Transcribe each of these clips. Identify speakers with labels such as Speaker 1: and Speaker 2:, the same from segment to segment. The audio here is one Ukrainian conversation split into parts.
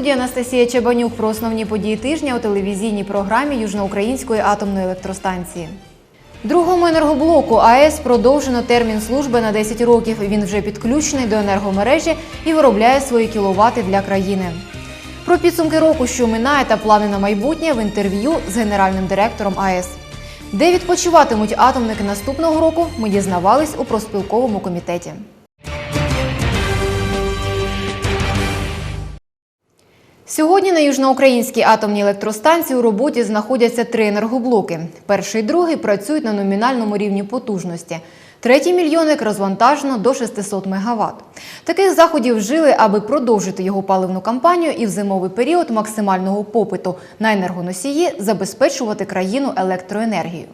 Speaker 1: Студії Анастасія Чебанюк про основні події тижня у телевізійній програмі Южноукраїнської атомної електростанції. Другому енергоблоку АЕС продовжено термін служби на 10 років. Він вже підключений до енергомережі і виробляє свої кіловати для країни. Про підсумки року, що минає, та плани на майбутнє в інтерв'ю з генеральним директором АЕС. Де відпочиватимуть атомники наступного року, ми дізнавались у проспілковому комітеті. Сьогодні на Южноукраїнській атомній електростанції у роботі знаходяться три енергоблоки. Перший і другий працюють на номінальному рівні потужності. Третій мільйонник розвантажено до 600 МВт. Таких заходів вжили, аби продовжити його паливну кампанію і в зимовий період максимального попиту на енергоносії забезпечувати країну електроенергією.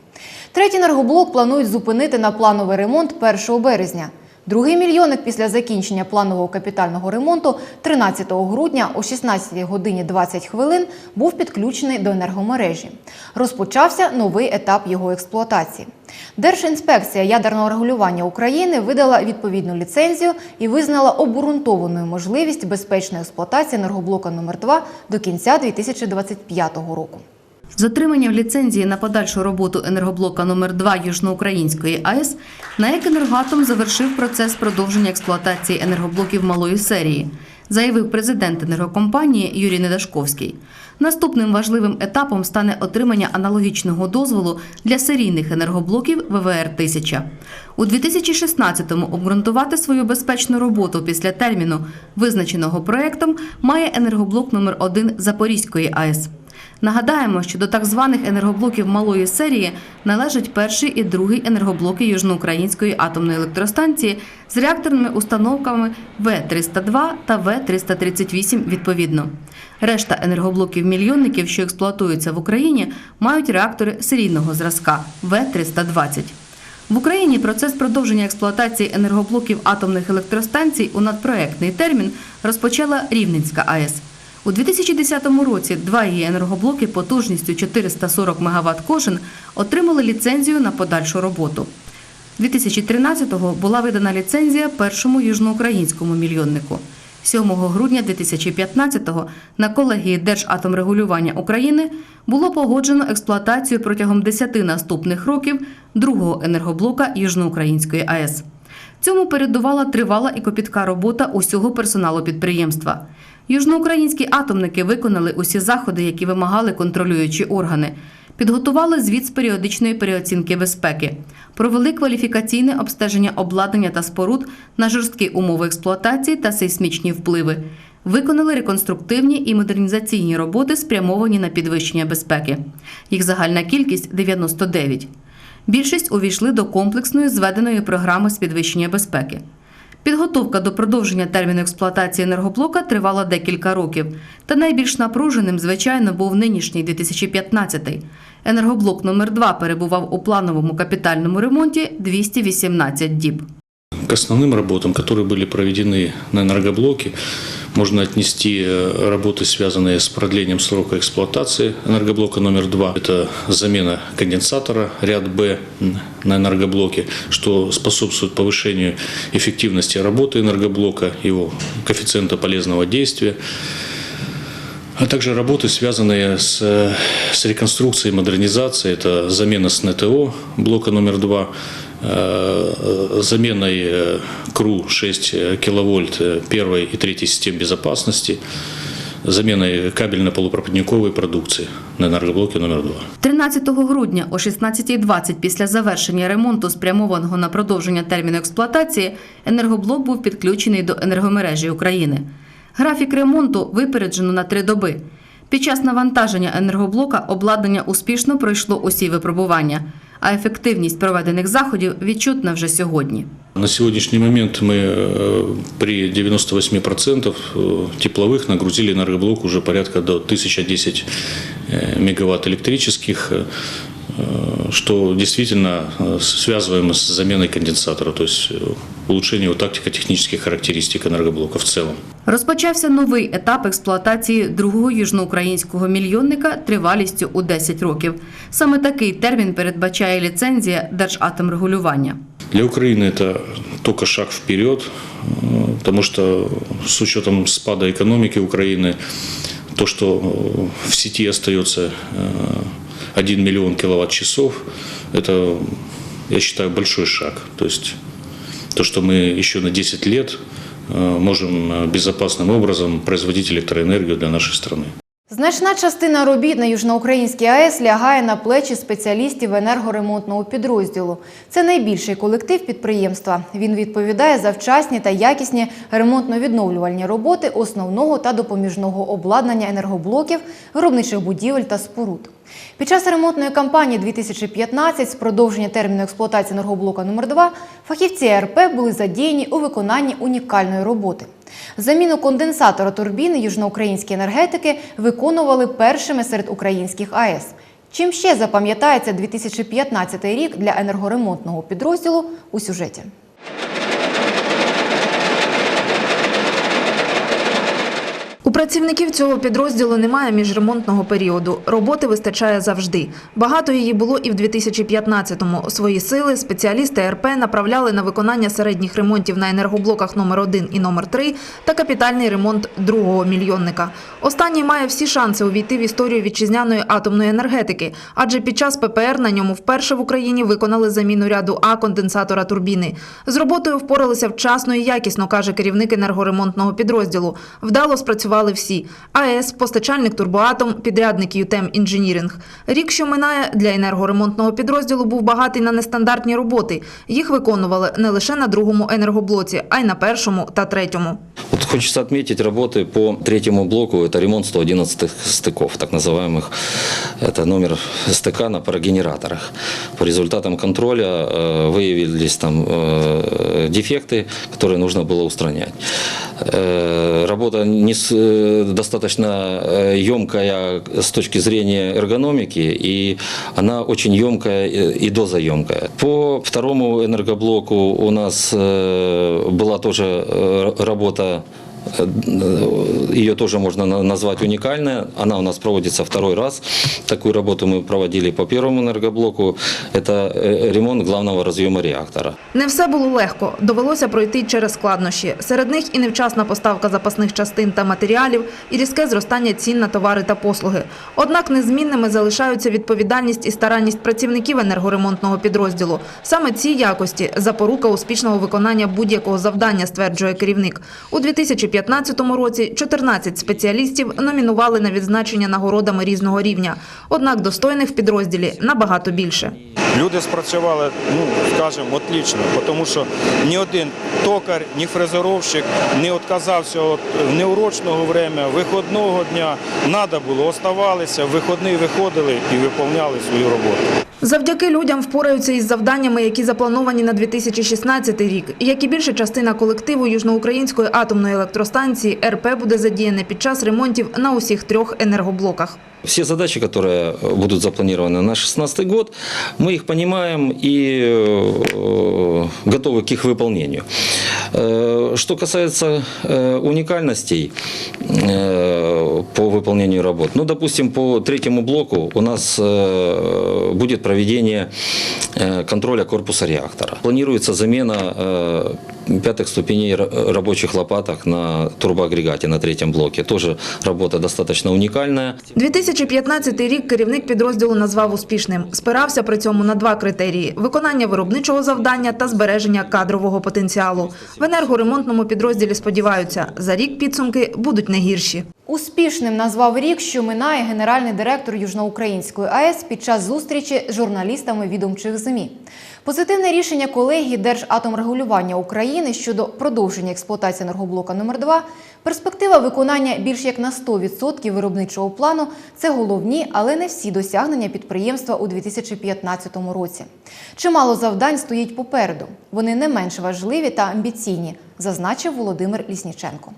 Speaker 1: Третій енергоблок планують зупинити на плановий ремонт 1 березня. Другий мільйонник після закінчення планового капітального ремонту 13 грудня о 16 годині 20 хвилин був підключений до енергомережі. Розпочався новий етап його експлуатації. Держінспекція ядерного регулювання України видала відповідну ліцензію і визнала обґрунтованою можливість безпечної експлуатації енергоблока номер 2 до кінця 2025 року.
Speaker 2: З отриманням ліцензії на подальшу роботу енергоблока номер 2 Южноукраїнської АЕС НАЕК «Енергоатом» завершив процес продовження експлуатації енергоблоків малої серії, заявив президент енергокомпанії Юрій Недашковський. Наступним важливим етапом стане отримання аналогічного дозволу для серійних енергоблоків ВВР-1000. У 2016-му обґрунтувати свою безпечну роботу після терміну, визначеного проектом, має енергоблок номер 1 Запорізької АЕС. Нагадаємо, що до так званих енергоблоків малої серії належать перший і другий енергоблоки Южноукраїнської атомної електростанції з реакторними установками В-302 та В-338 відповідно. Решта енергоблоків-мільйонників, що експлуатуються в Україні, мають реактори серійного зразка В-320. В Україні процес продовження експлуатації енергоблоків атомних електростанцій у надпроектний термін розпочала Рівненська АЕС. У 2010 році два її енергоблоки потужністю 440 МВт кожен отримали ліцензію на подальшу роботу. 2013-го була видана ліцензія першому южноукраїнському мільйоннику. 7 грудня 2015-го на колегії Держатомрегулювання України було погоджено експлуатацію протягом 10 наступних років другого енергоблока Южноукраїнської АЕС. Цьому передувала тривала і копітка робота усього персоналу підприємства. Южноукраїнські атомники виконали усі заходи, які вимагали контролюючі органи. Підготували звіт з періодичної переоцінки безпеки, провели кваліфікаційне обстеження обладнання та споруд на жорсткі умови експлуатації та сейсмічні впливи. Виконали реконструктивні і модернізаційні роботи, спрямовані на підвищення безпеки. Їх загальна кількість 99. Більшість увійшли до комплексної зведеної програми з підвищення безпеки. Підготовка до продовження терміну експлуатації енергоблока тривала декілька років. Та найбільш напруженим, звичайно, був нинішній 2015-й. Енергоблок номер 2 перебував у плановому капітальному ремонті 218 діб.
Speaker 3: К основным работам, которые были проведены на энергоблоке, можно отнести э, работы, связанные с продлением срока эксплуатации энергоблока номер 2. Это замена конденсатора ряд Б на энергоблоке, что способствует повышению эффективности работы энергоблока, его коэффициента полезного действия. А также работы, связанные с, э, с реконструкцией модернизацией. Это замена СНТО блока номер 2, э, заменой э, КРУ 6 киловольт э, первой и третьей систем безопасности, заменой кабельно-полупроводниковой продукции на энергоблоке номер 2.
Speaker 2: 13 грудня о 16.20 після завершення ремонту, спрямованого на продовження терміну експлуатації, енергоблок був підключений до енергомережі України. Графік ремонту випереджено на три доби. Під час навантаження енергоблока обладнання успішно пройшло усі випробування, а ефективність проведених заходів відчутна вже сьогодні.
Speaker 3: На сегодняшний момент мы э, при 98% э, тепловых нагрузили энергоблок уже порядка до 1010 э, мегаватт электрических, э, э, что действительно э, связываем с заменой конденсатора, то есть э, улучшение вот тактико-технических характеристик энергоблока в целом.
Speaker 2: Розпочався новий етап експлуатації другого южноукраїнського мільйонника тривалістю у 10 років. Саме такий термін передбачає ліцензія Держатомрегулювання.
Speaker 3: Для Украины это только шаг вперед, э, потому что с учетом спада экономики Украины, то, что э, в сети остается э, 1 миллион киловатт-часов, это, я считаю, большой шаг. То есть то, что мы еще на 10 лет э, можем э, безопасным образом производить электроэнергию для нашей страны.
Speaker 1: Значна частина робіт на Южноукраїнській АЕС лягає на плечі спеціалістів енергоремонтного підрозділу. Це найбільший колектив підприємства. Він відповідає за вчасні та якісні ремонтно-відновлювальні роботи основного та допоміжного обладнання енергоблоків, виробничих будівель та споруд. Під час ремонтної кампанії 2015 з продовження терміну експлуатації енергоблока номер 2 фахівці РП були задіяні у виконанні унікальної роботи. Заміну конденсатора турбіни южноукраїнські енергетики виконували першими серед українських АЕС. Чим ще запам'ятається 2015 рік для енергоремонтного підрозділу у сюжеті?
Speaker 4: У працівників цього підрозділу немає міжремонтного періоду. Роботи вистачає завжди. Багато її було і в 2015-му. Свої сили спеціалісти РП направляли на виконання середніх ремонтів на енергоблоках номер 1 і номер 3 та капітальний ремонт другого мільйонника. Останній має всі шанси увійти в історію вітчизняної атомної енергетики, адже під час ППР на ньому вперше в Україні виконали заміну ряду А конденсатора турбіни. З роботою впоралися вчасно і якісно, каже керівник енергоремонтного підрозділу. Вдало спрацювали всі: АЕС, постачальник Турбоатом, підрядник ЮТЕМ Інженіринг. Рік, що минає для енергоремонтного підрозділу, був багатий на нестандартні роботи. Їх виконували не лише на другому енергоблоці, а й на першому та третьому.
Speaker 5: Вот хочется отметить работы по третьему блоку. Это ремонт 111 стыков, так называемых. Это номер стыка на парогенераторах. По результатам контроля э, выявились там э, дефекты, которые нужно было устранять. Э, Работа не с- э, достаточно э, емкая с точки зрения эргономики, и она очень емкая и и дозаемкая. По второму энергоблоку у нас э, была тоже э, работа ее тоже можно на- назвать уникальная. Она у нас проводится второй раз. Такую работу мы проводили по первому энергоблоку. Это э, ремонт главного разъема реактора.
Speaker 4: Не все було легко. Довелося пройти через складнощі. Серед них і невчасна поставка запасних частин та матеріалів, і різке зростання цін на товари та послуги. Однак незмінними залишаються відповідальність і старанність працівників енергоремонтного підрозділу. Саме ці якості – запорука успішного виконання будь-якого завдання, стверджує керівник. У 2015 році 14 спеціалістів номінували на відзначення нагородами різного рівня. Однак достойних в підрозділі набагато більше.
Speaker 6: Люди спрацювали, ну скажімо, отлично, тому що ні один токар, ні фрезеровщик не відказався від неурочного время, виходного дня. Надо було, оставалися, в виходний виходили і виконували свою роботу.
Speaker 4: Завдяки людям впораються із завданнями, які заплановані на 2016 рік. Як і більша частина колективу Южноукраїнської атомної електростанції, РП буде задіяне під час ремонтів на усіх трьох енергоблоках.
Speaker 5: Все задачи, которые будут запланированы на 2016 год, мы их понимаем и э, готовы к их выполнению. Э, Что касается э, уникальностей э, по выполнению работ, ну, допустим, по третьему блоку у нас э, будет проведение э, контроля корпуса реактора. Планируется замена э, пятых ступеней ра- рабочих лопаток на турбоагрегате на третьем блоке. Тоже работа достаточно уникальная.
Speaker 4: 2015 рік керівник підрозділу назвав успішним. Спирався при цьому на два критерії – виконання виробничого завдання та збереження кадрового потенціалу. В енергоремонтному підрозділі сподіваються, за рік підсумки будуть не гірші.
Speaker 1: Успішним назвав рік, що минає генеральний директор Южноукраїнської АЕС під час зустрічі з журналістами відомчих ЗМІ. Позитивне рішення колегії Держатомрегулювання України щодо продовження експлуатації енергоблока номер 2 перспектива виконання більш як на 100% виробничого плану – це головні, але не всі досягнення підприємства у 2015 році. Чимало завдань стоїть попереду. Вони не менш важливі та амбіційні, зазначив Володимир Лісніченко.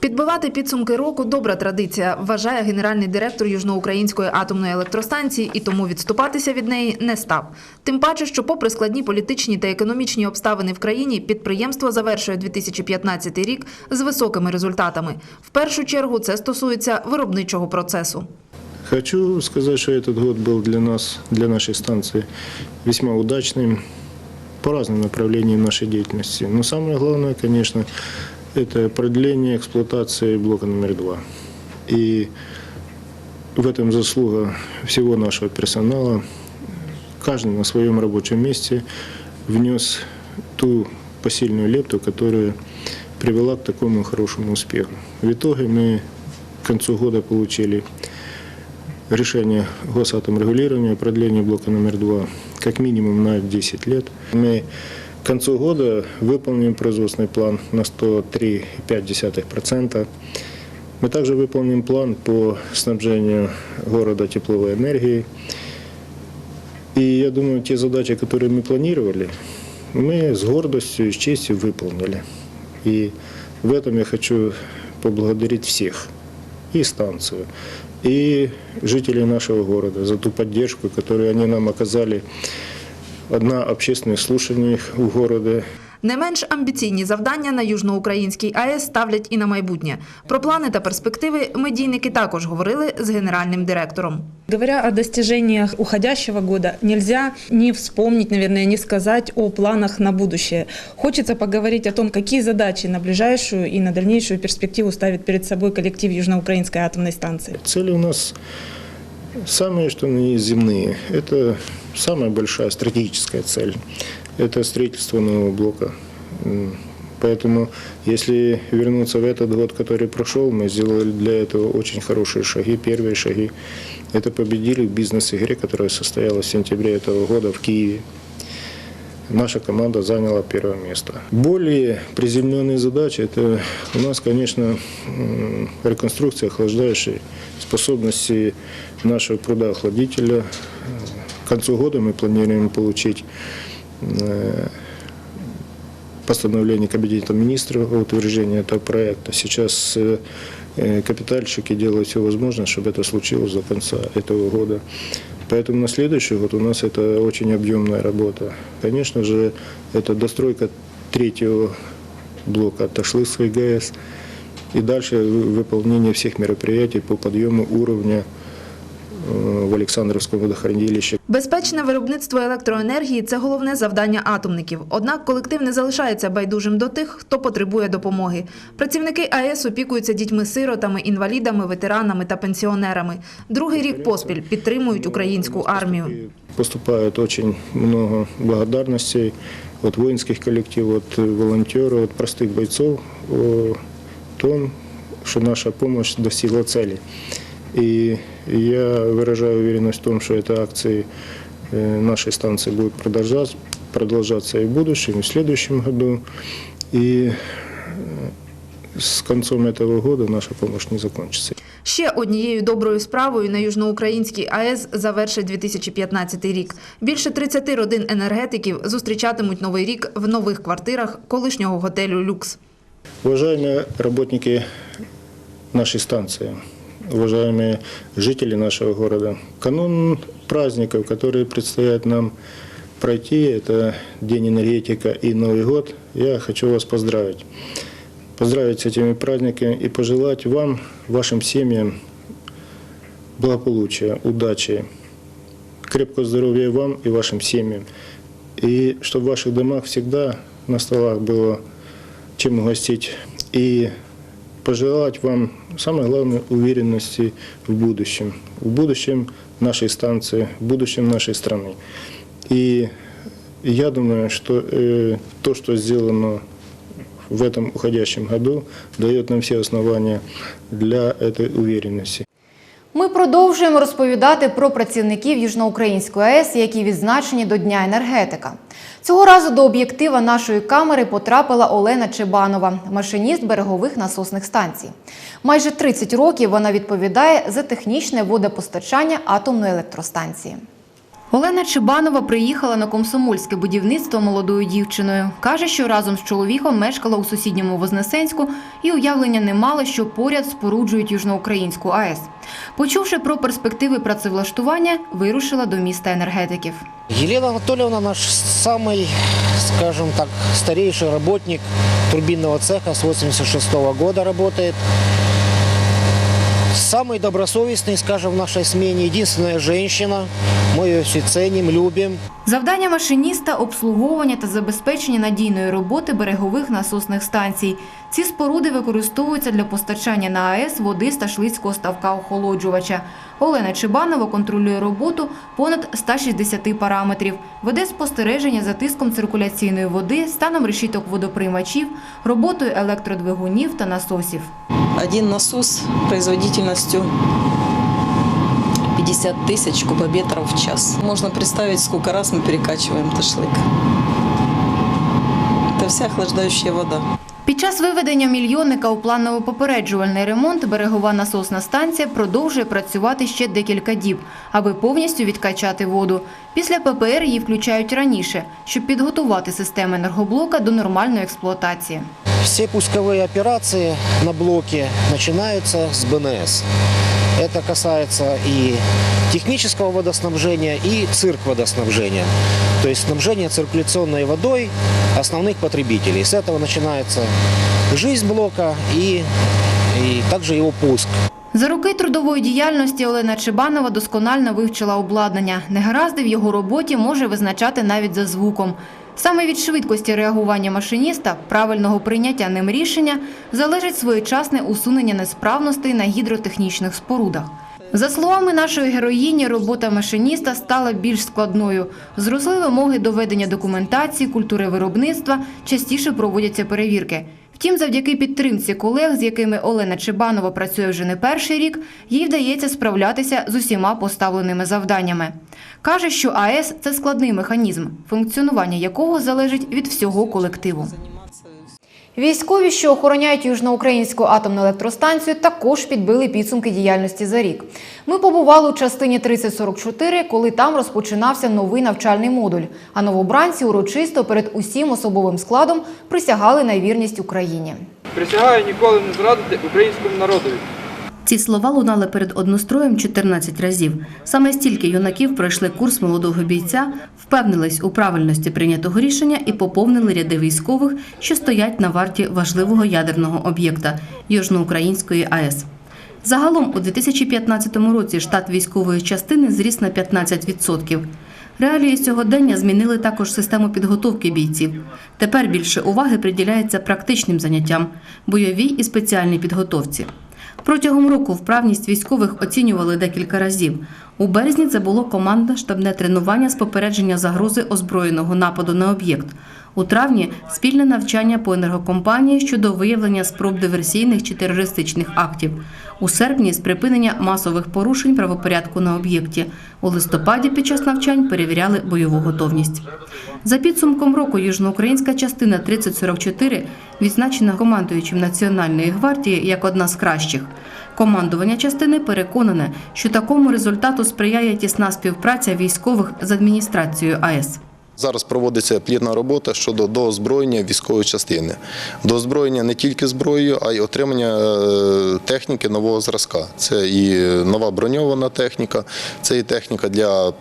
Speaker 4: Підбивати підсумки року – добра традиція, вважає генеральний директор Южноукраїнської атомної електростанції і тому відступатися від неї не став. Тим паче, що попри складні політичні та економічні обставини в країні, підприємство завершує 2015 рік з високими результатами. В першу чергу це стосується виробничого процесу.
Speaker 7: Хочу сказать, что этот год был для нас, для нашей станции весьма удачным. по разным направлениям нашей деятельности. Но самое главное, конечно, это продление эксплуатации блока номер два. И в этом заслуга всего нашего персонала. Каждый на своем рабочем месте внес ту посильную лепту, которая привела к такому хорошему успеху. В итоге мы к концу года получили решение Госатомрегулирования о продлении блока номер два как минимум на 10 лет. Мы к концу года выполним производственный план на 103,5%. Мы также выполним план по снабжению города тепловой энергией. И я думаю, те задачи, которые мы планировали, мы с гордостью и с честью выполнили. И в этом я хочу поблагодарить всех, и станцию, и жителей нашего города за ту поддержку, которую они нам оказали на общественных слушаниях у города.
Speaker 4: Не менш амбіційні завдання на Южноукраїнській АЕС ставлять і на майбутнє. Про плани та перспективи медійники також говорили з генеральним директором.
Speaker 8: Говоря о достижениях уходящего года, нельзя не вспомнить, наверное, не сказать о планах на будущее. Хочется поговорить о том, какие задачи на ближайшую и на дальнейшую перспективу ставит перед собой коллектив Южноукраинской атомной станции.
Speaker 7: Цели у нас самые, что есть земные. Это самая большая стратегическая цель. Это строительство нового блока. Поэтому, если вернуться в этот год, который прошел, мы сделали для этого очень хорошие шаги, первые шаги. Это победили в бизнес-игре, которая состоялась в сентябре этого года в Киеве. Наша команда заняла первое место. Более приземленные задачи – это у нас, конечно, реконструкция охлаждающей способности нашего пруда-охладителя. К концу года мы планируем получить э, постановление Кабинета министров о утверждении этого проекта. Сейчас э, капитальщики делают все возможное, чтобы это случилось до конца этого года. Поэтому на следующий год у нас это очень объемная работа. Конечно же, это достройка третьего блока Ташлыцкой ГЭС и дальше вы- выполнение всех мероприятий по подъему уровня в Александровском водохранилище.
Speaker 4: Безпечне виробництво електроенергії це головне завдання атомників. Однак колектив не залишається байдужим до тих, хто потребує допомоги. Працівники АЕС опікуються дітьми-сиротами, інвалідами, ветеранами та пенсіонерами. Другий рік поспіль підтримують українську армію.
Speaker 7: Поступает очень много благодарностей от воинских коллективов, от волонтеров, от простых бойцов о том, что наша помощь достигла цели. И я выражаю уверенность в том, что эти акции э, нашей станции будут продолжаться, продолжаться и в будущем, и в следующем году. И э, с концом этого года наша помощь не закончится.
Speaker 4: Ще однією доброю справою на Южноукраїнській АЕС завершить 2015 рік. Більше 30 родин енергетиків зустрічатимуть новий рік в нових квартирах колишнього готелю «Люкс».
Speaker 7: Уважаемые работники нашей станции, Уважаемые жители нашего города, канун праздников, которые предстоят нам пройти, это День энергетика и Новый год, я хочу вас поздравить. Поздравить с этими праздниками и пожелать вам, вашим семьям благополучия, удачи, крепкого здоровья вам, и вашим семьям. И чтобы в ваших домах всегда на столах было чем угостить. И пожелать вам, самое главное, уверенности в будущем. В будущем нашей станции, в будущем нашей страны. И я думаю, что э, то, что сделано в этом уходящем году, дает нам все основания для этой уверенности.
Speaker 1: Ми продовжуємо розповідати про працівників Южноукраїнської АЕС, які відзначені до Дня енергетика. Цього разу до об'єктива нашої камери потрапила Олена Чебанова, машиніст берегових насосних станцій. Майже 30 років вона відповідає за технічне водопостачання атомної електростанції. Олена Чебанова приїхала на комсомольське будівництво молодою дівчиною. Каже, що разом з чоловіком мешкала у сусідньому Вознесенську і уявлення не мала, що поряд споруджують Южноукраїнську АЕС. Почувши про перспективи працевлаштування, вирушила до міста енергетиків.
Speaker 9: Елена Анатольевна наш самый, скажем так, старейший работник турбинного цеха с 86 года работает. самый добросовестный, скажем, в нашей смене, единственная женщина. Мы ее все ценим, любим.
Speaker 1: Завдання машиніста обслуговування та забезпечення надійної роботи берегових насосних станцій. Ці споруди використовуються для постачання на АЕС води з ташлицького ставка охолоджувача. Олена Чебанова контролює роботу понад 160 параметрів, веде спостереження за тиском циркуляційної води, станом решіток водоприймачів, роботою електродвигунів та насосів.
Speaker 10: Один насос производительностью 50 тысяч кубометров в час. Можно представить, сколько раз мы перекачиваем ташлык. Это вся охлаждающая вода.
Speaker 1: Під час виведення мільйонника у планово-попереджувальний ремонт берегова насосна станція продовжує працювати ще декілька діб, аби повністю відкачати воду. Після ППР її включають раніше, щоб підготувати системи енергоблока до нормальної експлуатації.
Speaker 9: Все пусковые операции на блоке начинаются с БНС. Это касается и технического водоснабжения, и цирк водоснабжения. То есть снабжение циркуляционной водой основных потребителей. С этого начинается жизнь блока и, и также его пуск.
Speaker 1: За роки трудової діяльності Олена Чебанова досконально вивчила обладнання. Негаразди в його роботі може визначати навіть за звуком. Саме від швидкості реагування машиніста, правильного прийняття ним рішення, залежить своєчасне усунення несправностей на гідротехнічних спорудах. За словами нашої героїні, робота машиніста стала більш складною. Зросли вимоги до ведення документації, культури виробництва, частіше проводяться перевірки. Втім, завдяки підтримці колег, з якими Олена Чебанова працює вже не перший рік, їй вдається справлятися з усіма поставленими завданнями. Каже, що АЕС – це складний механізм, функціонування якого залежить від всього колективу. Військові, що охороняють Южноукраїнську атомну електростанцію, також підбили підсумки діяльності за рік. Ми побували у частині 3044, коли там розпочинався новий навчальний модуль. А новобранці урочисто перед усім особовим складом присягали на вірність Україні.
Speaker 11: Присягаю ніколи не зрадити українському народові.
Speaker 2: Ці слова лунали перед одностроєм 14 разів. Саме стільки юнаків пройшли курс молодого бійця, впевнились у правильності прийнятого рішення і поповнили ряди військових, що стоять на варті важливого ядерного об'єкта Южноукраїнської АЕС. Загалом у 2015 році штат військової частини зріс на 15%. Реалії сьогодення змінили також систему підготовки бійців. Тепер більше уваги приділяється практичним заняттям, бойовій і спеціальній підготовці. Протягом року вправність військових оцінювали декілька разів. У березні це було командно штабне тренування з попередження загрози озброєного нападу на об'єкт. У травні спільне навчання по енергокомпанії щодо виявлення спроб диверсійних чи терористичних актів. У серпні з припинення масових порушень правопорядку на об'єкті. У листопаді під час навчань перевіряли бойову готовність. За підсумком року Южноукраїнська частина 3044 відзначена командуючим Національної гвардії як одна з кращих. Командування частини переконане, що такому результату сприяє тісна співпраця військових з адміністрацією АЕС.
Speaker 12: Зараз проводиться плідна робота щодо доозброєння військової частини. Доозброєння не тільки зброєю, а й отримання е, техніки нового зразка. Це і нова броньована техніка, це і техніка для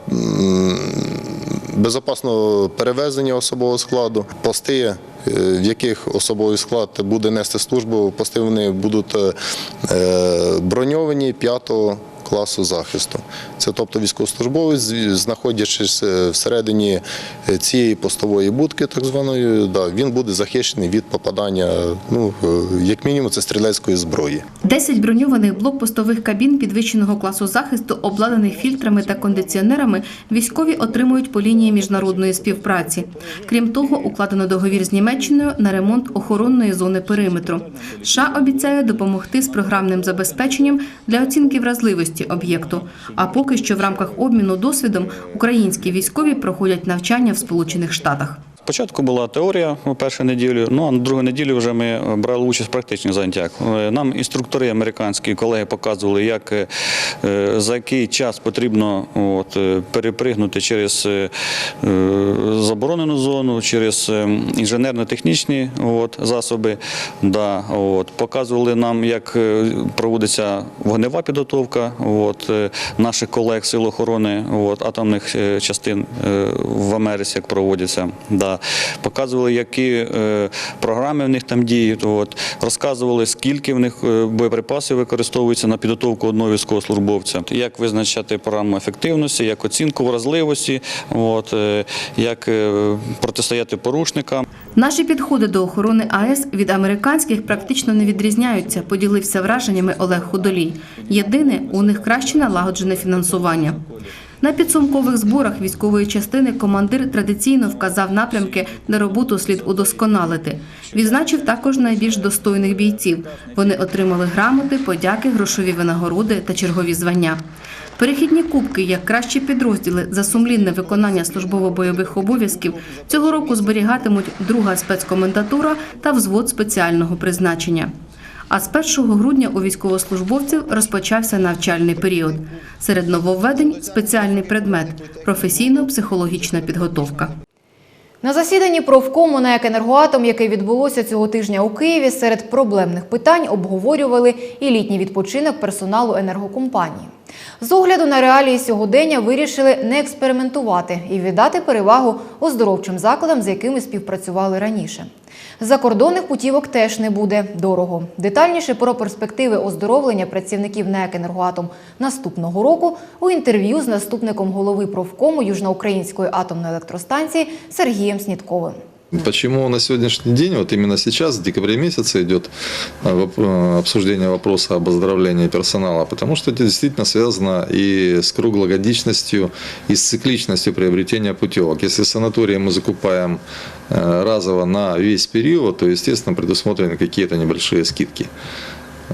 Speaker 12: безпечного перевезення особового складу, пости. е, В яких особовий склад буде нести службу, пости вони будуть е, броньовані п'ятого класу захисту. Це тобто військовослужбовець, знаходячись е, всередині е, цієї постової будки, так званої, да, він буде захищений від попадання, ну е, як мінімум, це стрілецької зброї.
Speaker 2: 10 броньованих блокпостових кабін підвищеного класу захисту, обладнаних фільтрами та кондиціонерами, військові отримують по лінії міжнародної співпраці. Крім того, укладено договір з Німеччиною на ремонт охоронної зони периметру. США обіцяє допомогти з програмним забезпеченням для оцінки вразливості об'єкту. А поки що в рамках обміну досвідом українські військові проходять навчання в Сполучених Штатах.
Speaker 13: Спочатку була теорія у першу неділю, ну а на другу неділю вже ми брали участь в практичних заняттях. Е, Нам інструктори американські колеги показували, як е, за який час потрібно от, е, перепригнути через е, е, заборонену зону, через е, інженерно-технічні засоби. Да, от. Показували нам, як е, проводиться вогнева підготовка от, е, наших колег Сил охорони от, атомних е, частин е, в Америці, як проводяться. Да. Показували, які е, програми в них там діють. Розказували, скільки в них е, боєприпасів використовується на підготовку одного військовослужбовця, як визначати програму ефективності, як оцінку вразливості, е, як протистояти порушникам.
Speaker 2: Наші підходи до охорони АЕС від американських практично не відрізняються, поділився враженнями Олег Худолій. Єдине, у них краще налагоджене фінансування. На підсумкових зборах військової частини командир традиційно вказав напрямки, де роботу слід удосконалити. Відзначив також найбільш достойних бійців. Вони отримали грамоти, подяки, грошові винагороди та чергові звання. Перехідні кубки, як кращі підрозділи за сумлінне виконання службово-бойових обов'язків, цього року зберігатимуть друга спецкомендатура та взвод спеціального призначення. А з 1 грудня у військовослужбовців розпочався навчальний період. Серед нововведень спеціальний предмет професійно-психологічна підготовка.
Speaker 1: На засіданні профкому на «Енергоатом», яке відбулося цього тижня у Києві, серед проблемних питань обговорювали і літній відпочинок персоналу енергокомпанії. З огляду на реалії сьогодення вирішили не експериментувати і віддати перевагу оздоровчим закладам, з якими співпрацювали раніше. Закордонних путівок теж не буде дорого. Детальніше про перспективи оздоровлення працівників НЕК «Енергоатом» наступного року у інтерв'ю з наступником голови профкому Южноукраїнської атомної електростанції Сергієм Снітковим.
Speaker 14: Почему на сегодняшний день, вот именно сейчас, в декабре месяце идет а, воп- а, обсуждение вопроса об оздоровлении персонала? Потому что это действительно связано и с круглогодичностью, и с цикличностью приобретения путевок. Если санатории мы закупаем э, разово на весь период, то, естественно, предусмотрены какие-то небольшие скидки.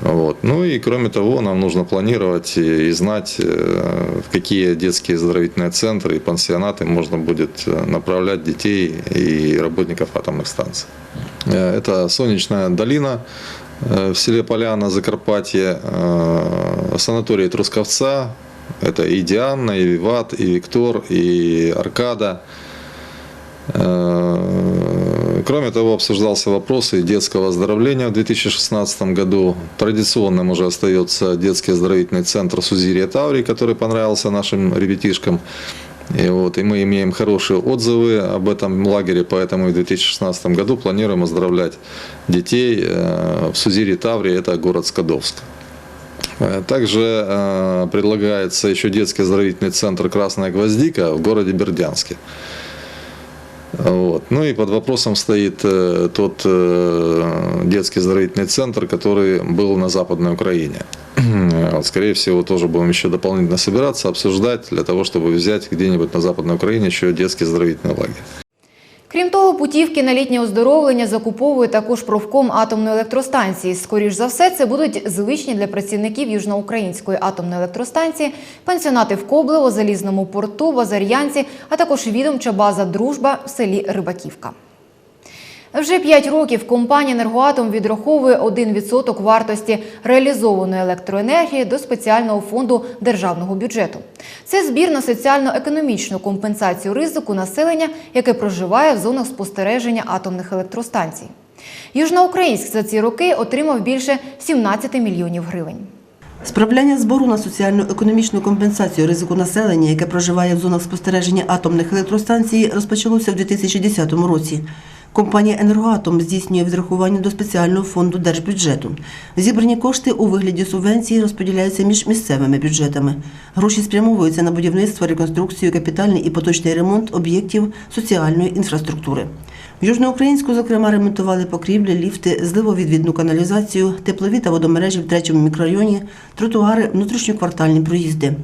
Speaker 14: Вот. Ну и кроме того, нам нужно планировать и, знать, э, в какие детские оздоровительные центры и пансионаты можно будет э, направлять детей и работников атомных станций. Э, Это Солнечная долина в селе Поляна, Закарпатье, санаторий Трусковца, это и Диана, и Виват, и Виктор, и Аркада. Кроме того, обсуждался вопрос и детского оздоровления в 2016 году. Традиционным уже остается детский оздоровительный центр Сузирия Таврий, который понравился нашим ребятишкам. И, вот, и мы имеем хорошие отзывы об этом лагере, поэтому в 2016 году планируем оздоровлять детей э, в Сузире Таврии, это город Скадовск. Э, Также э, предлагается еще детский оздоровительный центр «Красная гвоздика» в городе Бердянске. Вот. Ну и под вопросом стоит э, тот э, детский оздоровительный центр, который был на Западной Украине. Вот, скорее всего, тоже будем еще дополнительно собираться, обсуждать для того, чтобы взять где-нибудь на Западной Украине еще детский оздоровительный лагерь.
Speaker 1: Крім того, путівки на літнє оздоровлення закуповує також профком атомної електростанції. Скоріш за все, це будуть звичні для працівників Южноукраїнської атомної електростанції, пансіонати в Коблево, Залізному порту, Базар'янці, а також відомча база Дружба в селі Рибаківка. Вже 5 років компанія «Енергоатом» відраховує 1% вартості реалізованої електроенергії до спеціального фонду державного бюджету. Це збір на соціально-економічну компенсацію ризику населення, яке проживає в зонах спостереження атомних електростанцій. Южноукраїнськ за ці роки отримав більше 17 мільйонів гривень.
Speaker 15: Справляння збору на соціально-економічну компенсацію ризику населення, яке проживає в зонах спостереження атомних електростанцій, розпочалося в 2010 році. Компанія «Енергоатом» здійснює відрахування до спеціального фонду держбюджету. Зібрані кошти у вигляді субвенції розподіляються між місцевими бюджетами. Гроші спрямовуються на будівництво, реконструкцію, капітальний і поточний ремонт об'єктів соціальної інфраструктури. В Южноукраїнську, зокрема, ремонтували покрівлі, ліфти, зливовідвідну каналізацію, теплові та водомережі в третьому мікрорайоні, тротуари, внутрішньоквартальні проїзди.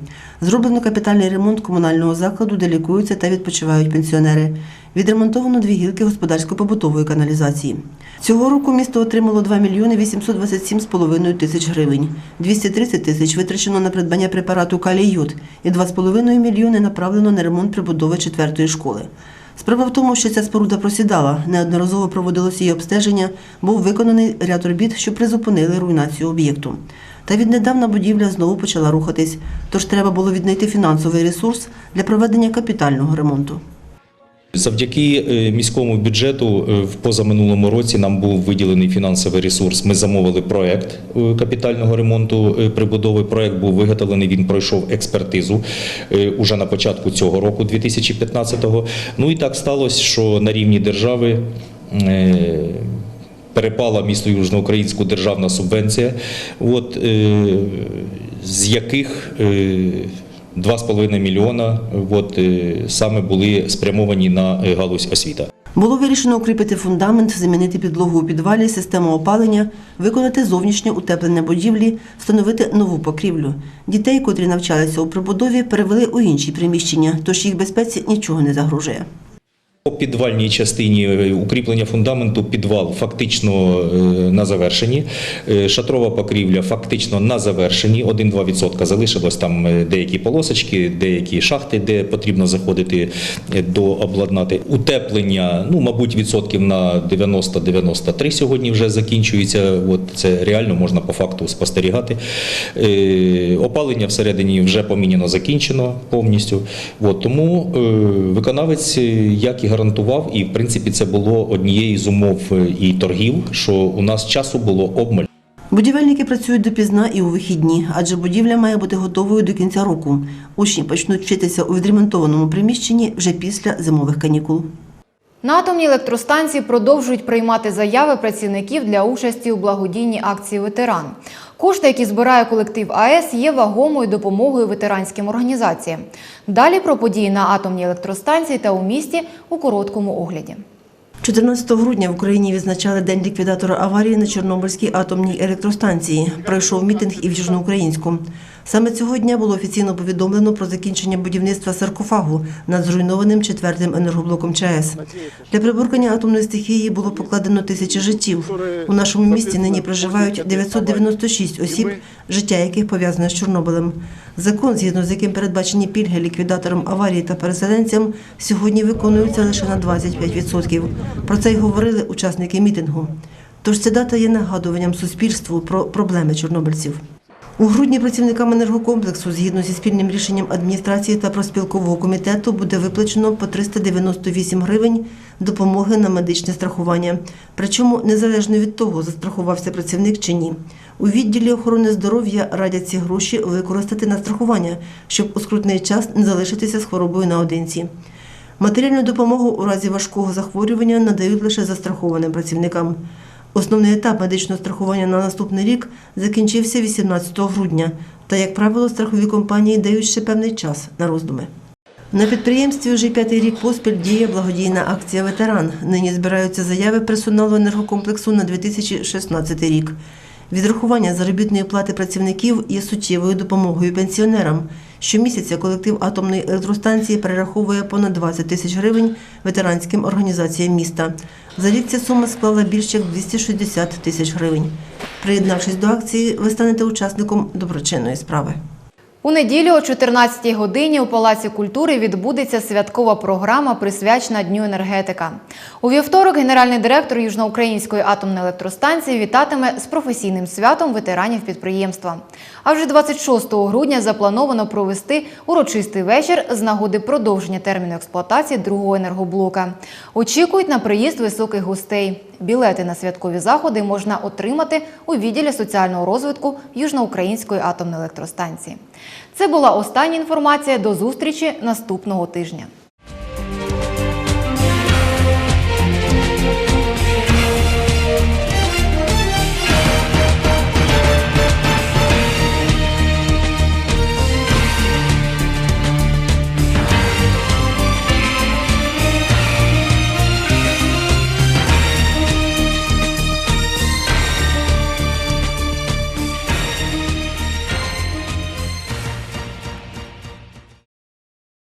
Speaker 15: Зроблено капітальний ремонт комунального закладу, де лікуються та відпочивають пенсіонери. Відремонтовано дві гілки господарсько-побутової каналізації. Цього року місто отримало 2 мільйони 827,5 тисяч гривень. 230 тисяч витрачено на придбання препарату калій-йод і 2,5 мільйони направлено на ремонт прибудови четвертої школи. Справа в тому, що ця споруда просідала, неодноразово проводилося її обстеження, був виконаний ряд робіт, що призупинили руйнацію об'єкту. Та віднедавна будівля знову почала рухатись, тож треба було віднайти фінансовий ресурс для проведення капітального ремонту.
Speaker 16: Завдяки е, міському бюджету е, в позаминулому році нам був виділений фінансовий ресурс. Ми замовили проект е, капітального ремонту прибудови. Проект був виготовлений. Він пройшов експертизу уже на початку цього року, 2015-го. Ну і так сталося, що на рівні держави. Перепала місту Южноукраїнську державна субвенція, от, з яких 2,5 мільйона от, е, саме були спрямовані на е, галузь освіта.
Speaker 15: Було вирішено укріпити фундамент, замінити підлогу у підвалі, систему опалення, виконати зовнішнє утеплення будівлі, встановити нову покрівлю. Дітей, котрі навчалися у прибудові, перевели у інші приміщення, тож їх безпеці нічого не загрожує.
Speaker 16: По підвальній частині е, укріплення фундаменту підвал фактично е, на завершенні. Е, Шатрова покрівля фактично на завершенні. 1-2% залишилось там деякі полосочки, деякі шахти, де потрібно заходити до обладнати. Утеплення, ну мабуть, відсотків на 90-93 сьогодні вже закінчується. От це реально можна по факту спостерігати. Опалення всередині вже поміняно закінчено повністю. От, тому виконавець як і гарантував, і в принципі це було однією з умов е, і торгів, що у нас часу було обмаль.
Speaker 15: Будівельники працюють допізна і у вихідні, адже будівля має бути готовою до кінця року. Учні почнуть вчитися у відремонтованому приміщенні вже після зимових канікул.
Speaker 1: На атомній електростанції продовжують приймати заяви працівників для участі у благодійній акції ветеран. Кошти, які збирає колектив АЕС, є вагомою допомогою ветеранським організаціям. Далі про події на атомній електростанції та у місті у короткому огляді.
Speaker 15: 14 грудня в Україні відзначали День ліквідатора аварії на Чорнобильській атомній електростанції. Пройшов мітинг і в Южноукраїнську. Саме цього дня було офіційно повідомлено про закінчення будівництва саркофагу над зруйнованим четвертим енергоблоком ЧАЕС. Для приборкання атомної стихії було покладено тисячі життів. У нашому місті нині проживають 996 осіб, життя яких пов'язане з Чорнобилем. Закон, згідно з яким передбачені пільги ліквідаторам аварії та переселенцям, сьогодні виконуються лише на 25%. Про це й говорили учасники мітингу. Тож ця дата є нагадуванням суспільству про проблеми чорнобильців. У грудні працівникам енергокомплексу, згідно зі спільним рішенням адміністрації та проспілкового комітету, буде виплачено по 398 гривень допомоги на медичне страхування. Причому незалежно від того, застрахувався працівник чи ні. У відділі охорони здоров'я радять ці гроші використати на страхування, щоб у скрутний час не залишитися з хворобою наодинці. Матеріальну допомогу у разі важкого захворювання надають лише застрахованим працівникам. Основний етап медичного страхування на наступний рік закінчився 18 грудня, та, як правило, страхові компанії дають ще певний час на роздуми. На підприємстві вже п'ятий рік поспіль діє благодійна акція Ветеран. Нині збираються заяви персоналу енергокомплексу на 2016 рік. Відрахування заробітної плати працівників є суттєвою допомогою пенсіонерам. Щомісяця колектив атомної електростанції перераховує понад 20 тисяч гривень ветеранським організаціям міста. За рік ця сума склала більше як 260 тисяч гривень. Приєднавшись до акції, ви станете учасником доброчинної справи.
Speaker 1: У неділю о 14-й годині у Палаці культури відбудеться святкова програма, присвячена Дню енергетика. У вівторок генеральний директор Южноукраїнської атомної електростанції вітатиме з професійним святом ветеранів підприємства. А вже 26 грудня заплановано провести урочистий вечір з нагоди продовження терміну експлуатації другого енергоблока. Очікують на приїзд високих гостей. Білети на святкові заходи можна отримати у відділі соціального розвитку Южноукраїнської атомної електростанції. Це була остання інформація. До зустрічі наступного тижня.